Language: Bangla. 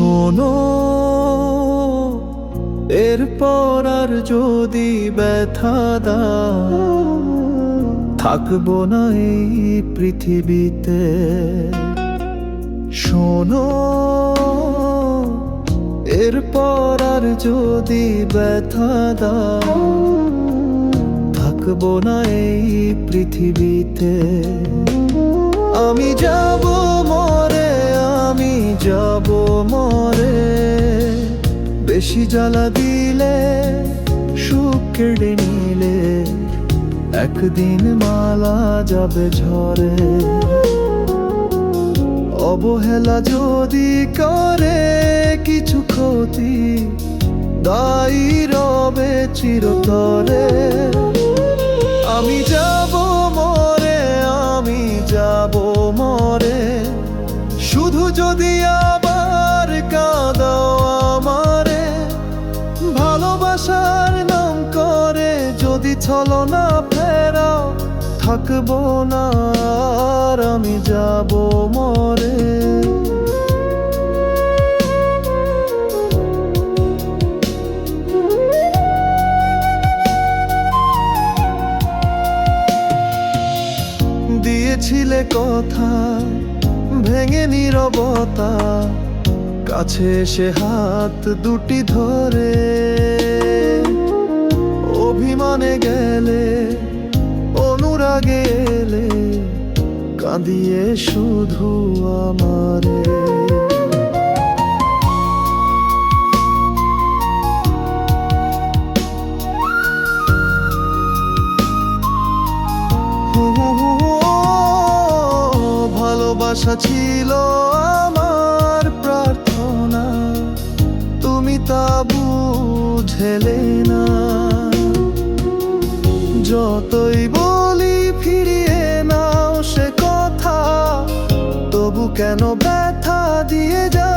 শোনো, এরপর আর যদি ব্যথা দাও, থাকব না এই পৃথিবীতে। শোনো, এরপর আর যদি ব্যথা দাও, থাকব না এই পৃথিবীতে। আমি যাব মরে বেশি জ্বালা দিলে সুখ কেড়ে নিলে একদিন মালা যাবে ঝরে। অবহেলা যদি করে কিছু ক্ষতি, দায়ী রবে চিরতরে। আমি ছলো না ফেরাও থাকব না আর আমি যাব মরে। দিয়েছিলে কথা, ভেঙে নীরবতা, কাছে সে হাত দুটি ধরে। কাঁদিয়ে শুধু আমারে। ভালোবাসা ছিল আমার প্রার্থনা। তুমি তা বুঝেলে না। যতই বলি কেন ব্যথা দিয়ে যাও